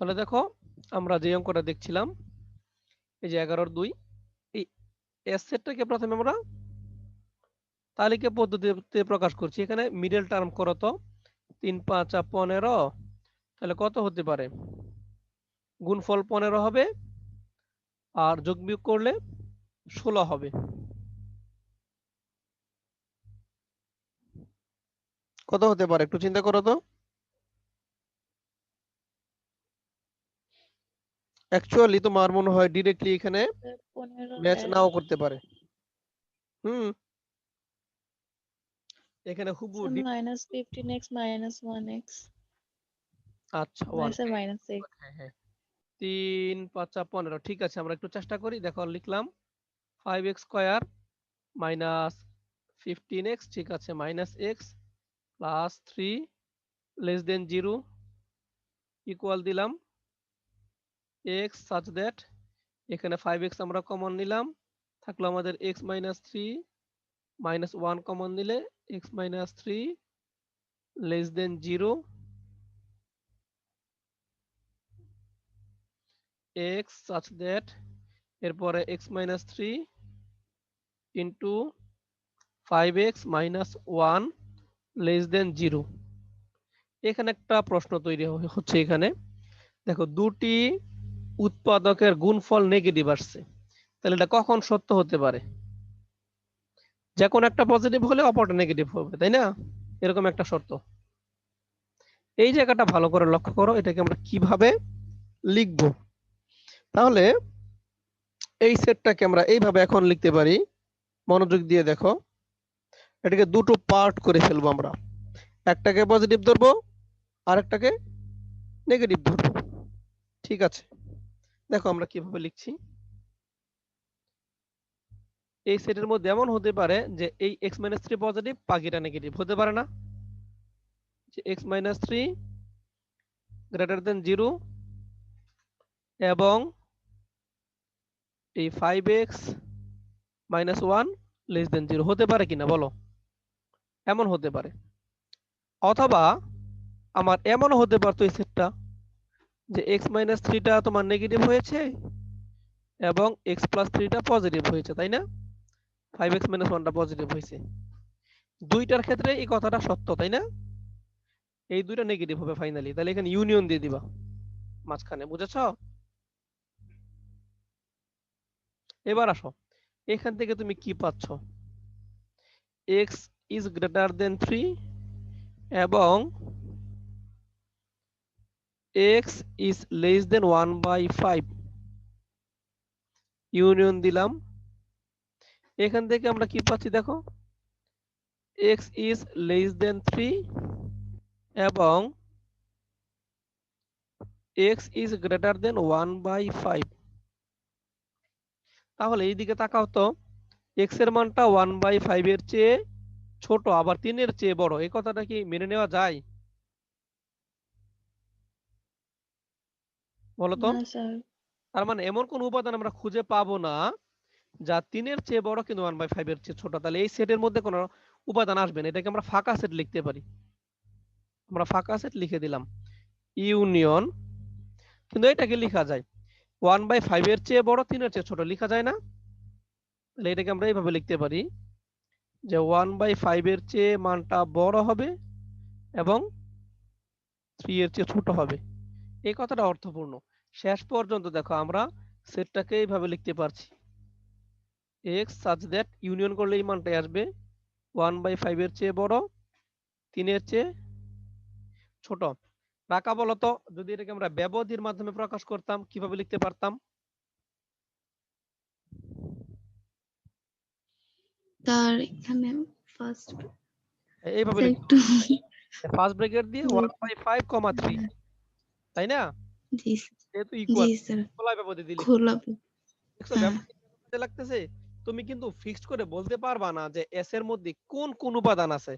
তাহলে দেখো, আমরা যে অঙ্কটা দেখছিলাম, এই যে এগারোর দুই, এই এস সেটটাকে প্রথমে আমরা তালিকা পদ্ধতিতে প্রকাশ করছি। এখানে মিডল টার্ম করো তো, তিন পাঁচা পনেরো, তাহলে কত হতে পারে? গুণফল পনেরো হবে, আর যোগ বিয়োগ করলে ষোলো হবে। কত হতে পারে একটু চিন্তা করো তো। অ্যাকচুয়ালি তোমার মনে হয় ডিরেক্টলি এখানে ম্যাচ। নাও করতে পারে। হুম। এখানে হুবু So minus fifteen x minus one x. আচ্ছা ওয়ান. হ্যাঁ হ্যাঁ। তিন পাঁচা পনেরো। ঠিক আছে আমরা একটু চেষ্টা করি। দেখো লিখলাম। Five x square minus fifteen x ঠিক আছে minus x plus three less than zero equal দিলাম। এক্স সাচ দ্যাট এখানে ফাইভ এক্স আমরা কমন নিলাম। থাকল আমাদের x minus three minus one common নিলে x minus three less than zero x such that এরপরে x minus 3 into 5x minus 1 less than 0 এখানে একটা প্রশ্ন তৈরি হচ্ছে এখানে। দেখো দুটি উৎপাদকের গুণফল নেগেটিভ আসছে। তাহলে এটা কখন সত্য হতে পারে? যে একটা পজিটিভ হলে অপরটা নেগেটিভ হবে, তাই না? এরকম একটা শর্ত। এই জায়গাটা ভালো করে লক্ষ্য করো, এটাকে আমরা কীভাবে লিখব? তাহলে এই সেটটাকে আমরা এইভাবে এখন লিখতে পারি। মনোযোগ দিয়ে দেখো। এটাকে দুটো পার্ট করে ফেলব আমরা। একটাকে পজিটিভ ধরবো আর একটাকে নেগেটিভ ধরবো। ঠিক আছে? দেখো আমরা কীভাবে লিখছি। এই সেটের মধ্যে এমন হতে পারে যে এই এক্স মাইনাস থ্রি পজিটিভ বাকিটা নেগেটিভ হতে পারে না। যে x minus three greater than zero এবং এই five x minus one less than zero হতে পারে কিনা বলো। এমন হতে পারে। অথবা আমার এমন হতে পারতো এই সেটটা যে এক্স মাইনাস থ্রিটা তোমার নেগেটিভ হয়েছে এবং এক্স প্লাস থ্রিটা পজিটিভ হয়েছে, তাই না? ফাইভ এক্স মাইনাস ওয়ানটা পজিটিভ হয়েছে। দুইটার ক্ষেত্রে এই কথাটা সত্য, তাই না? এই দুইটা নেগেটিভ হবে ফাইনালি তাহলে এখানে ইউনিয়ন দিয়ে দিবা, মাঝখানে, বুঝেছ? এবার আসো, এখান থেকে তুমি কি পাচ্ছ? x is greater than three এবং x is less than one by five union দিলাম। এখান থেকে আমরা কি পাচ্ছি দেখো? X is less than three এবং x is greater than one by five তাহলে এইদিকে তাকাও তো। X এর মানটা ওয়ান বাই ফাইভ এর চেয়ে ছোট, আবার তিনের চেয়ে বড়। এই কথাটা কি মেনে নেওয়া যায়? বলো তো না তার মানে এমন কোন উপাদান আমরা খুঁজে পাবো না যা তিনের চেয়ে বড় কিন্তু ওয়ান বাই ফাইভ এর চেয়ে ছোট। তাহলে এই সেটের মধ্যে কোনো উপাদান আসবে না। এটাকে আমরা ফাঁকা সেট লিখতে পারি। আমরা ফাঁকা সেট লিখে দিলাম। ইউনিয়ন কিন্তু এটাকে লেখা যায় ওয়ান বাই ফাইভ এর চেয়ে বড় তিনের চেয়ে ছোট লেখা যায় না। তাহলে এটাকে আমরা এইভাবে লিখতে পারি যে ওয়ান বাই ফাইভ এর চেয়ে মানটা বড় হবে এবং থ্রি এর চেয়ে ছোট হবে। এই কথাটা অর্থপূর্ণ। শেষ পর্যন্ত দেখো আমরা সেটটাকে এইভাবে লিখতে পারছি। এক্স সাচ দ্যাট ইউনিয়ন করলে এই মানটাই আসবে। ওয়ান বাই ফাইভ এর চেয়ে বড় তিনের চেয়ে ছোট। টাকা বলতো যদি এটাকে আমরা ব্যবধির মাধ্যমে প্রকাশ করতাম কীভাবে লিখতে পারতাম? তার এখানে ফার্স্ট এইভাবে ফার্স্ট ব্র্যাকেট দিয়ে হুম। One by five comma three তাই না? জি যেহেতু জি স্যার। খোলা ব্যবধি দিলে। খোলা দেখছ হ্যাঁ। লাগতেছে? তুমি কিন্তু ফিক্সড করে বলতে পারবা না যে এস এর মধ্যে কোন কোন উপাদান আছে।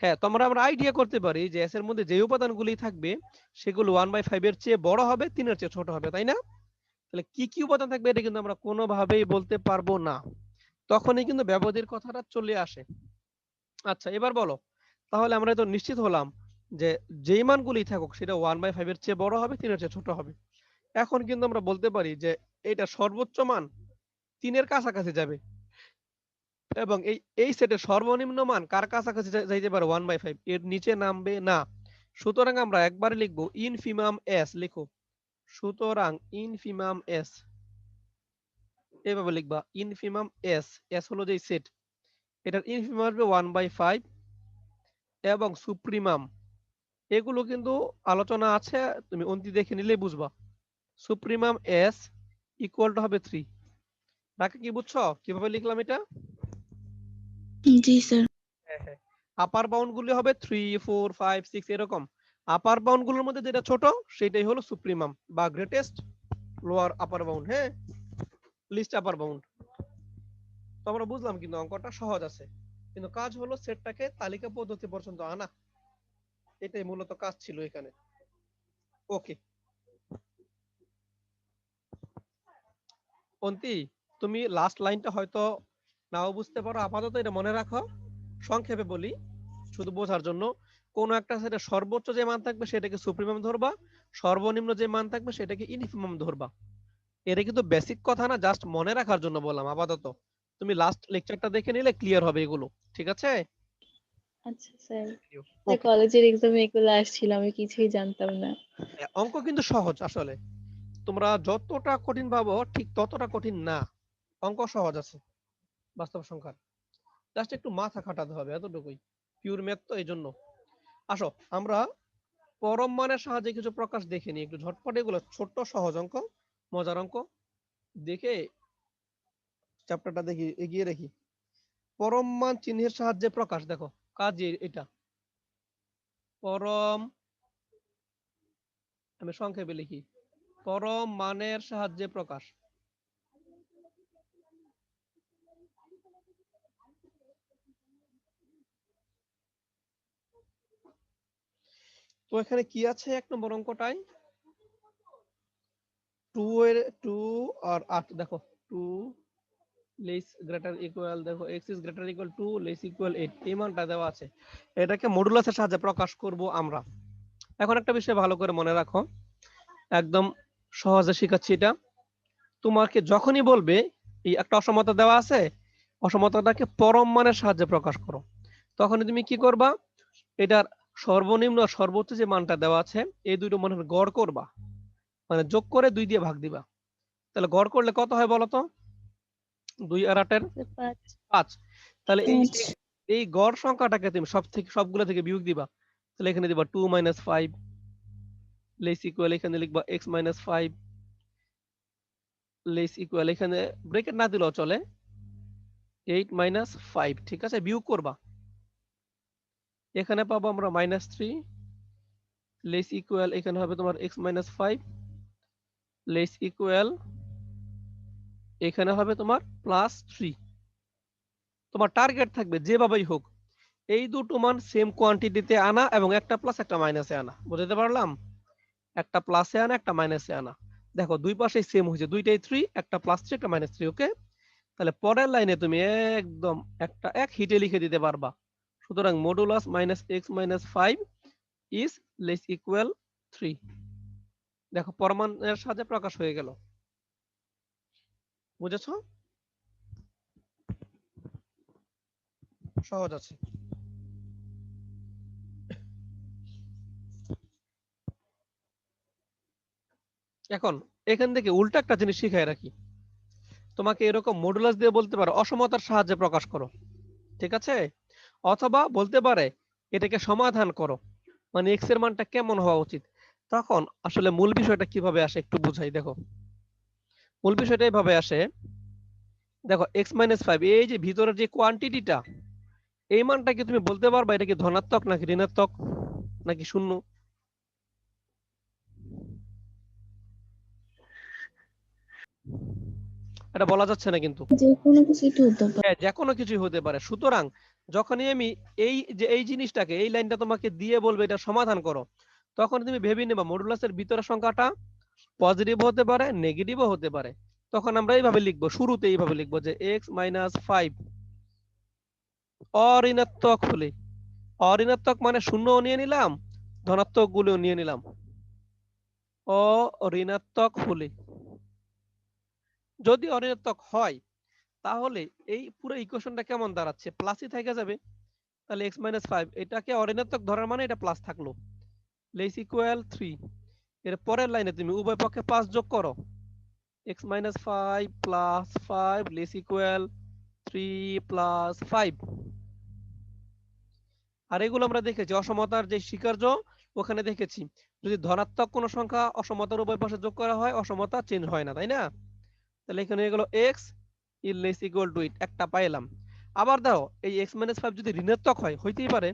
হ্যাঁ তোমরা আমরা আইডিয়া করতে পারি যে এস এর মধ্যে যে উপাদানগুলি থাকবে সেগুলো ওয়ান বাই ফাইভ এর চেয়ে বড় হবে তিনের চেয়ে ছোট হবে তাই না? তাহলে কি কি উপাদান থাকবে এটা কিন্তু আমরা কোনোভাবেই বলতে পারব না। তখনই কিন্তু ব্যবধির কথাটা চলে আসে। আচ্ছা এবার বলো। তাহলে আমরা তো নিশ্চিত হলাম যে যেই মানগুলি থাকুক, সেটা ওয়ান বাই ফাইভ এর চেয়ে বড় হবে, তিনের চেয়ে ছোট হবে। এখন কিন্তু আমরা বলতে পারি যে এটা সর্বোচ্চ মান তিনের কাছাকাছি যাবে। এবং এই এই সেটের সর্বনিম্ন মান কার কাছাকাছি যাইতে পারে ওয়ান বাই ফাইভ এর নিচে নামবে না। সুতরাং আমরা একবারে লিখব ইনফিমাম এস লিখো। সুতরাং ইনফিমাম এস এভাবে লিখবা ইনফিমাম এস এস হলো যে সেট এটার ইনফিমাম আসবে ওয়ান বাই ফাইভ এবং সুপ্রিমাম এগুলো কিন্তু আলোচনা আছে তুমি অন্তি দেখে নিলেই বুঝবা। সুপ্রিমাম এস ইকুয়াল টু হবে থ্রি তাকে কি বুঝছ? কীভাবে লিখলাম এটা? জি স্যার আপার বাউন্ড গুলি হবে থ্রি ফোর ফাইভ সিক্স এরকম। আপার বাউন্ডগুলোর মধ্যে যেটা ছোট সেটাই হলো সুপ্রিমাম বা গ্রেটেস্ট লোয়ার আপার বাউন্ড হ্যাঁ? লিস্ট আপার বাউন্ড তো আমরা বুঝলাম কিন্তু অঙ্কটা সহজ আছে। কিন্তু কাজ হলো সেটটাকে তালিকা পদ্ধতি পর্যন্ত আনা। এটাই মূলত কাজ ছিল এখানে। ওকে অন্তি তুমি লাস্ট লাইনটা হয়তো নাও বুঝতে পারো। আপাতত এটা মনে রাখো। সংক্ষেপে বলি, শুধু বোঝার জন্য, কোন একটা সেটা সর্বোচ্চ যে মান থাকবে সেটাকে সুপ্রিমাম ধরবা, সর্বনিম্ন যে মান থাকবে সেটাকে ইনফিমাম ধরবা। এটা কিন্তু বেসিক কথা না জাস্ট মনে রাখার জন্য বললাম আপাতত। তুমি লাস্ট লেকচারটা দেখে নিলে ক্লিয়ার হবে এগুলো, ঠিক আছে? আচ্ছা স্যার. কলেজের এক্সামে এগুলো আসছিল আমি কিছুই জানতাম না। হ্যাঁ, অঙ্ক কিন্তু সহজ আসলে। তোমরা যতটা কঠিন ভাবো ঠিক ততটা কঠিন না। অঙ্ক সহজ আছে বাস্তব সংখ্যার। জাস্ট একটু মাথা খাটাতে হবে এতটুকুই। পিওর ম্যাথ তো এই জন্য আসো আমরা পরম মানের সাহায্যে কিছু প্রকাশ দেখে নিই। একটু ঝটপট এগুলো ছোট্ট সহজ অঙ্ক মজার অঙ্ক। দেখে চ্যাপ্টারটা দেখি এগিয়ে রাখি পরম মান চিহ্নের সাহায্যে প্রকাশ দেখো। কাজ এটা। পরম আমি সংক্ষেপে লিখি। পরম মানের সাহায্যে প্রকাশ। তো এখানে কি আছে এক নম্বর অঙ্কটাই টু এর টু আর আট, দেখো। টু লেস গ্রেটার ইকুয়াল দেখো x is greater equal to less equal eight এই মানটা দেওয়া আছে। এটাকে মডুলাসের সাহায্যে প্রকাশ করব আমরা। এখন একটা বিষয় ভালো করে মনে রাখো। একদম সহজে শিখাচ্ছি এটা। তোমাকে যখনই বলবে, এই একটা অসমতা দেওয়া আছে, অসমতাটাকে পরম মানের সাহায্যে প্রকাশ করো। তখনই তুমি কি করবা? এটার সর্বনিম্ন, সর্বোচ্চ যে মানটা দেওয়া আছে, এই দুটো মানের গড় করবা। মানে যোগ করে দুই দিয়ে ভাগ দিবা। তাহলে গড় করলে কত হয় বলো তো দুই আর আটের পাঁচ। পাঁচ। তাহলে এই এই গড় সংখ্যাটাকে তুমি সব থেকে সবগুলো থেকে বিয়োগ দিবা। তাহলে এখানে দিবা two minus five less equal এখানে লিখবা x minus five less equal এখানে ব্রেকেট না দিলেও চলে এইট মাইনাস ফাইভ ঠিক আছে? বিয়োগ করবা। এখানে পাবো আমরা মাইনাস থ্রি লেস ইকুয়াল এখানে হবে তোমার x minus five less equal এখানে হবে তোমার প্লাস থ্রি তোমার টার্গেট থাকবে যেভাবেই হোক। এই দুটো মান সেম কোয়ান্টিটিতে আনা এবং একটা প্লাস একটা মাইনাসে আনা। বুঝতে পারলাম? একটা প্লাসে আনা, একটা মাইনাসে আনা। দেখো, দুই পাশে সেম হয়েছে। দুইটাই থ্রি একটা প্লাস থ্রি একটা মাইনাস থ্রি ওকে তাহলে পরের লাইনে তুমি একদম একটা, এক হিটে লিখে দিতে পারবা। সুতরাং modulus minus x minus five is less equal three দেখো, পরমাণের সাথে প্রকাশ হয়ে গেল। বুঝেছ? সহজ আছে। এখন, এখান থেকে উল্টা একটা জিনিস শিখাই রাখি। তোমাকে এরকম মডুলাস দিয়ে বলতে পারো, অসমতার সাহায্যে প্রকাশ করো। ঠিক আছে? অথবা বলতে পারে, এটাকে সমাধান করো। মানে এক্সের মানটা কেমন হওয়া উচিত? তখন আসলে মূল বিষয়টা কীভাবে আসে একটু বুঝাই, দেখো। মূল বিষয়টা এইভাবে আসে। দেখো এক্স মাইনাস ফাইভ এই যে ভিতরের যে কোয়ান্টিটিটা এই মানটা কি তুমি বলতে পারবা? এটা কি ধনাত্মক নাকি ঋণাত্মক নাকি শূন্য? এটা বলা যাচ্ছে না কিন্তু। যে কোনো হ্যাঁ যে কিছুই হতে পারে। সুতরাং যখনই আমি এই যে এই জিনিসটাকে এই লাইনটা তোমাকে দিয়ে বলবে এটা সমাধান করো তখন তুমি ভেবে নেবা মডুলাসের ভিতরের সংখ্যাটা পজিটিভ হতে পারে নেগেটিভও হতে পারে। তখন আমরা এইভাবে লিখব, শুরুতে এইভাবে লিখব যে এক্স মাইনাস ফাইভ অঋণাত্মক হলে, অঋণাত্মক মানে শূন্য নিয়ে নিলাম, ধনাত্মকগুলো নিয়ে নিলাম। ও ঋণাত্মক হলে, যদি অঋণাত্মক হয়, তাহলে এই পুরো ইকুয়েশনটা কেমন দাঁড়াচ্ছে? প্লাসই থেকে যাবে। তাহলে এক্স মাইনাস ফাইভ এটাকে অঋণাত্মক ধরার মানে এটা প্লাস থাকল। লেস ইকুয়াল থ্রি এর পরের লাইনে তুমি উভয় পক্ষে পাঁচ যোগ করো। X minus five plus five less equal three plus five আর এগুলো আমরা দেখেছি অসমতার যে স্বীকার্য, ওখানে দেখেছি যদি ধনাত্মক কোনো সংখ্যা অসমতার উভয় পাশে যোগ করা হয়, অসমতা চেঞ্জ হয় না, তাই না? তাহলে এখানে এগুলো x is less equal to eight একটা পাইলাম। আবার দাও এই এক্স মাইনাস ফাইভ যদি ঋণাত্মক হয়, হইতেই পারে।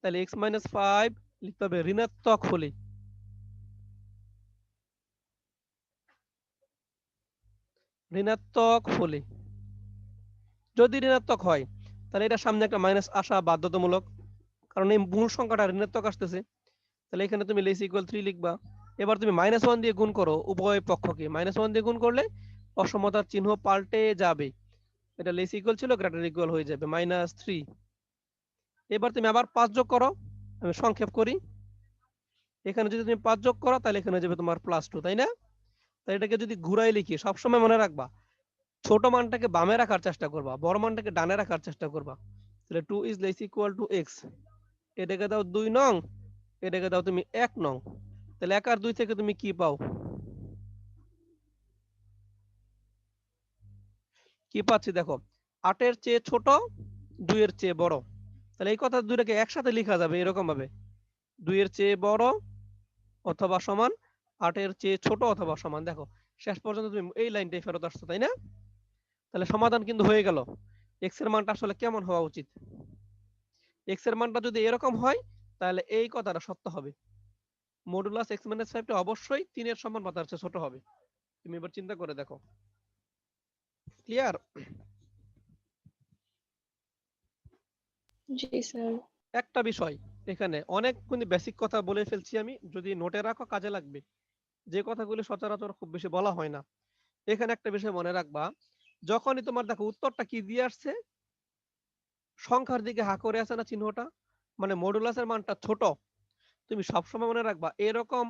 তাহলে এক্স মাইনাস ফাইভ লিখতে হবে ঋণাত্মক হলে। ঋণাত্মক হলে। যদি ঋণাত্মক হয়, তাহলে এটা সামনে একটা মাইনাস আসা বাধ্যতামূলক। কারণ এই মূল সংখ্যাটা ঋণাত্মক আসতেছে। তাহলে এখানে তুমি লেস ইকুয়াল থ্রি লিখবা। এবার তুমি মাইনাস ওয়ান দিয়ে গুণ করো উভয় পক্ষকে। মাইনাস ওয়ান দিয়ে গুণ করলে অসমতার চিহ্ন পাল্টে যাবে। এটা লেস ইকুয়াল ছিল গ্রেটার ইকুয়াল হয়ে যাবে মাইনাস থ্রি এবার তুমি আবার পাঁচ যোগ করো। আমি সংক্ষেপ করি। এখানে যদি তুমি পাঁচ যোগ করো, তাহলে এখানে যাবে তোমার প্লাস টু তাই না? তাই এটাকে যদি ঘুরাই লিখি, সবসময় মনে রাখবা, ছোট মানটাকে বামে রাখার চেষ্টা করবা, বড় মানটাকে ডানে রাখার চেষ্টা করবা। তাহলে two is less equal two x এটাকে দাও দুই নং, এটাকে দাও তুমি এক নং। তাহলে এক আর দুই থেকে তুমি কি পাও? কি পাচ্ছি দেখো? আটের চেয়ে ছোট, দুইয়ের চেয়ে বড়। তাহলে এই কথা দুইটাকে একসাথে লেখা যাবে এরকম ভাবে দুইয়ের চেয়ে বড় অথবা সমান আটের চেয়ে ছোট অথবা সমান। দেখো শেষ পর্যন্ত তুমি এই লাইনটাই ফেরত আসছো তাই না? তাহলে সমাধান কিন্তু হয়ে গেল। এক্সের মানটা আসলে কেমন হওয়া উচিত? এক্সের মানটা যদি এরকম হয় তাহলে এই কথাটা সত্য হবে। মডুলাস এক্স মাইনাস ফাইভটা অবশ্যই তিনের সমান বা তার চেয়ে ছোট হবে। তুমি এবার চিন্তা করে দেখো। ক্লিয়ার জি স্যার একটা বিষয় এখানে অনেক কিন্তু বেসিক কথা বলে ফেলছি আমি। যদি নোটে রাখো কাজে লাগবে। যে কথাগুলি সচরাচর খুব বেশি বলা হয় না। এখানে একটা বিষয় মনে রাখবা, যখনই তোমার দেখো উত্তরটা কি দিয়ে আসছে? সংখ্যার দিকে হা করে আছে না চিহ্নটা? মানে মডুলাসের মানটা ছোট। তুমি সবসময় মনে রাখবা, এরকম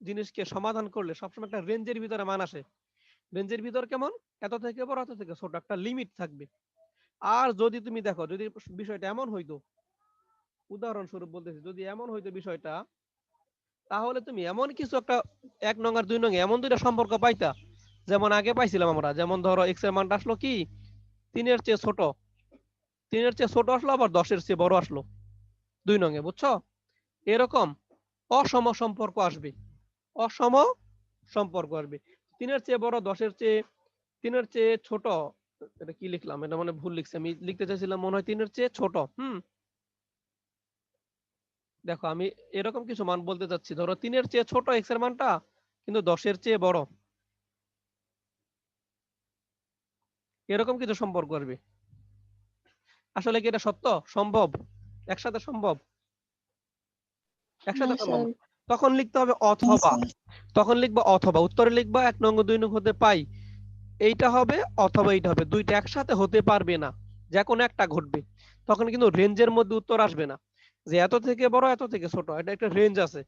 জিনিসকে সমাধান করলে সবসময় একটা রেঞ্জের ভিতরে মান আসে। রেঞ্জের ভিতর কেমন? এত থেকে বড়, এত থেকে ছোট একটা লিমিট থাকবে। আর যদি তুমি দেখো, যদি বিষয়টা এমন হইতো, উদাহরণস্বরূপ বলতেছি, যদি এমন হইতো বিষয়টা তাহলে তুমি এমন কিছু একটা, এক নং আর দুই নং এমন দুইটা সম্পর্ক পাইতা, যেমন আগে পাইছিলাম আমরা, যেমন ধরো এক্সের মানটা আসলো কি? তিনের চেয়ে ছোট। তিনের চেয়ে ছোট আসলো, আবার দশের চেয়ে বড় আসলো। দুই নঙে বুঝছ? এরকম অসম সম্পর্ক আসবে। অসম সম্পর্ক আসবে। তিনের চেয়ে বড়, দশের চেয়ে, তিনের চেয়ে ছোট, এটা কি লিখলাম? এটা মানে ভুল লিখছি, আমি লিখতে চাইছিলাম মনে হয় তিনের চেয়ে ছোট। হুম? দেখো আমি এরকম কিছু মান বলতে চাচ্ছি। ধরো তিনের চেয়ে ছোট এক্সের মানটা কিন্তু দশের চেয়ে বড়। এরকম কিছু সম্পর্ক আসবে আসলে কি এটা সত্য? সম্ভব। একসাথে সম্ভব? একসাথে সম্ভব। তখন লিখতে হবে অথবা। তখন লিখবা অথবা। উত্তরে লিখবা এক নং দুই নং হতে পাই। এইটা হবে অথবা এইটা হবে। দুইটা একসাথে হতে পারবে না। যে কোনো একটা ঘটবে। তখন কিন্তু রেঞ্জের মধ্যে উত্তর আসবে না। যে এত থেকে বড়, এত থেকে ছোট, এটা একটা রেঞ্জ আছে।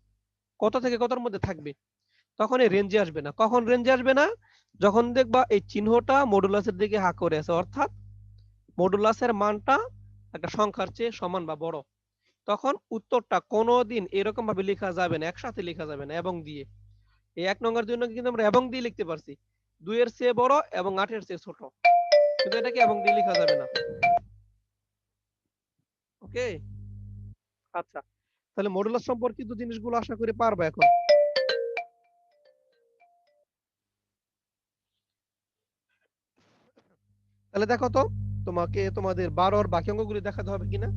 কত থেকে কতর মধ্যে থাকবে? তখন এই রেঞ্জে আসবে না। কখন রেঞ্জে আসবে না? যখন দেখবা এই চিহ্নটা মডুলাসের দিকে হা করে আছে, অর্থাৎ মডুলাসের মানটা একটা সংখ্যার চেয়ে সমান বা বড়। তখন উত্তরটা কোনোদিন এরকম ভাবে লেখা যাবে না, একসাথে লেখা যাবে না, এবং দিয়ে। এই এক নম্বর নম্বর কিন্তু আমরা এবং দিয়ে লিখতে পারছি। দুইয়ের চেয়ে বড় এবং আটের চেয়ে ছোট। কিন্তু এটাকে এবং দিয়ে লেখা যাবে না? ওকে আচ্ছা। তাহলে মডুলাস সম্পর্কিত জিনিসগুলো আশা করি পারবা এখন। তাহলে দেখো তো, তোমাকে তোমাদের বারোর বাকি অঙ্কগুলি দেখাতে হবে কিনা?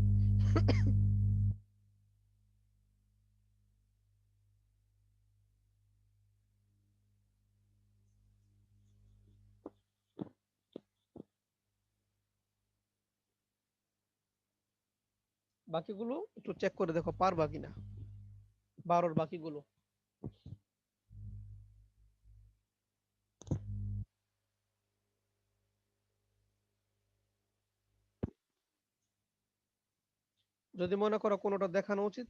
বাকিগুলো একটু চেক করে দেখো, পারবা কিনা? বারোর বাকিগুলো। যদি মনে করো কোনোটা দেখানো উচিত,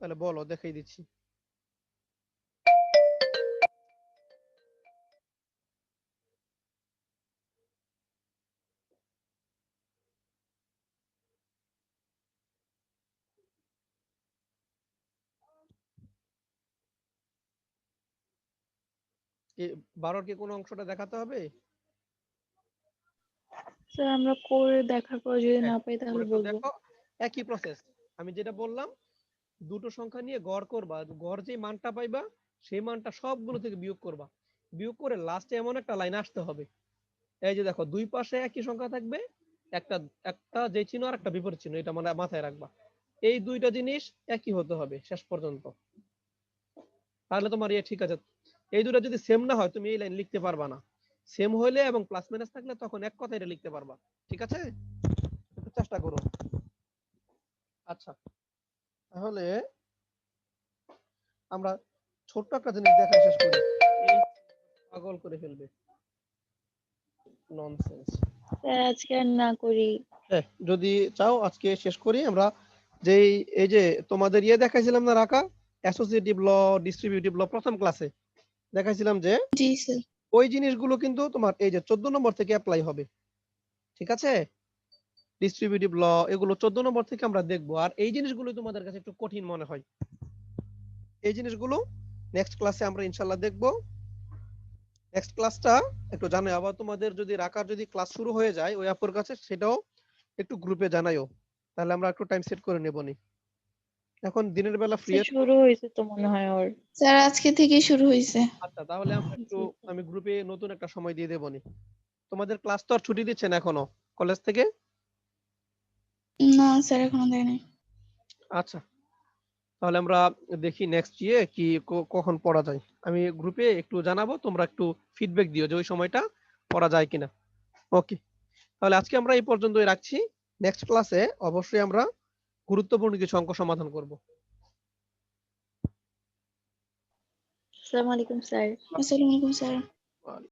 তাহলে বলো, দেখাই দিচ্ছি। বারোর কি কোনো অংশটা দেখাতে হবে? স্যার আমরা করে দেখার পর যদি হ্যাঁ, না পাই তাহলে বলব। দেখো একই প্রসেস আমি যেটা বললাম দুটো সংখ্যা নিয়ে গড় করবা। গড় যে মানটা পাইবা সেই মানটা সবগুলো থেকে বিয়োগ করবা। বিয়োগ করে লাস্টে এমন একটা লাইন আসতে হবে। এই যে দেখো দুই পাশে একই সংখ্যা থাকবে একটা একটা যে চিহ্ন আর একটা বিপরীত চিহ্ন এটা মানে মাথায় রাখবা। এই দুইটা জিনিস একই হতে হবে শেষ পর্যন্ত। তাহলে তোমার ইয়ে ঠিক আছে। এই দুটো যদি সেম না হয় তুমি এই লাইন লিখতে পারবা না। সেম হইলে এবং প্লাস মাইনাস থাকলে তখন এক কথায় এটা লিখতে পারবা। ঠিক আছে? একটু চেষ্টা করো। আচ্ছা তাহলে আমরা ছোট্ট একটা জিনিস দেখা শেষ করি। পাগল করে ফেলবে। ননসেন্স আজকে না করি। যদি চাও আজকে শেষ করি। আমরা যেই এই যে তোমাদের ইয়ে দেখাইছিলাম না রাখা অ্যাসোসিয়েটিভ ল ডিস্ট্রিবিউটিভ ল প্রথম ক্লাসে দেখাইছিলাম যে জি স্যার ওই জিনিসগুলো কিন্তু তোমার এই যে চোদ্দ নম্বর থেকে অ্যাপ্লাই হবে। ঠিক আছে? ডিস্ট্রিবিউটিভ ল এগুলো চোদ্দ নম্বর থেকে আমরা দেখব। আর এই জিনিসগুলো তোমাদের কাছে একটু কঠিন মনে হয়। এই জিনিসগুলো নেক্সট ক্লাসে আমরা ইনশাল্লাহ দেখব। নেক্সট ক্লাসটা একটু জানাই। আবার তোমাদের যদি রাখার যদি ক্লাস শুরু হয়ে যায় ওই আপুর কাছে সেটাও একটু গ্রুপে জানাইও। তাহলে আমরা একটু টাইম সেট করে নেব নি। এখন দিনের বেলা ফ্রি শুরু হয়েছে তো মনে হয় ওর। স্যার আজকে থেকে শুরু হয়েছে। আচ্ছা তাহলে আমরা একটু আমি গ্রুপে নতুন একটা সময় দিয়ে দেবো নি। তোমাদের ক্লাস তো আর ছুটি দিচ্ছেন এখনও? কলেজ থেকে? না স্যার এখনও দেয় নাই আচ্ছা। তাহলে আমরা দেখি নেক্সট ইয়ে কি কখন পড়া যায়। আমি গ্রুপে একটু জানাব তোমরা একটু ফিডব্যাক দিও যে ওই সময়টা পড়া যায় কিনা। ওকে তাহলে আজকে আমরা এই পর্যন্তই রাখছি। নেক্সট ক্লাসে অবশ্যই আমরা গুরুত্বপূর্ণ কিছু অঙ্ক সমাধান করব। আসসালামু আলাইকুম স্যার। আসসালামু আলাইকুম স্যার।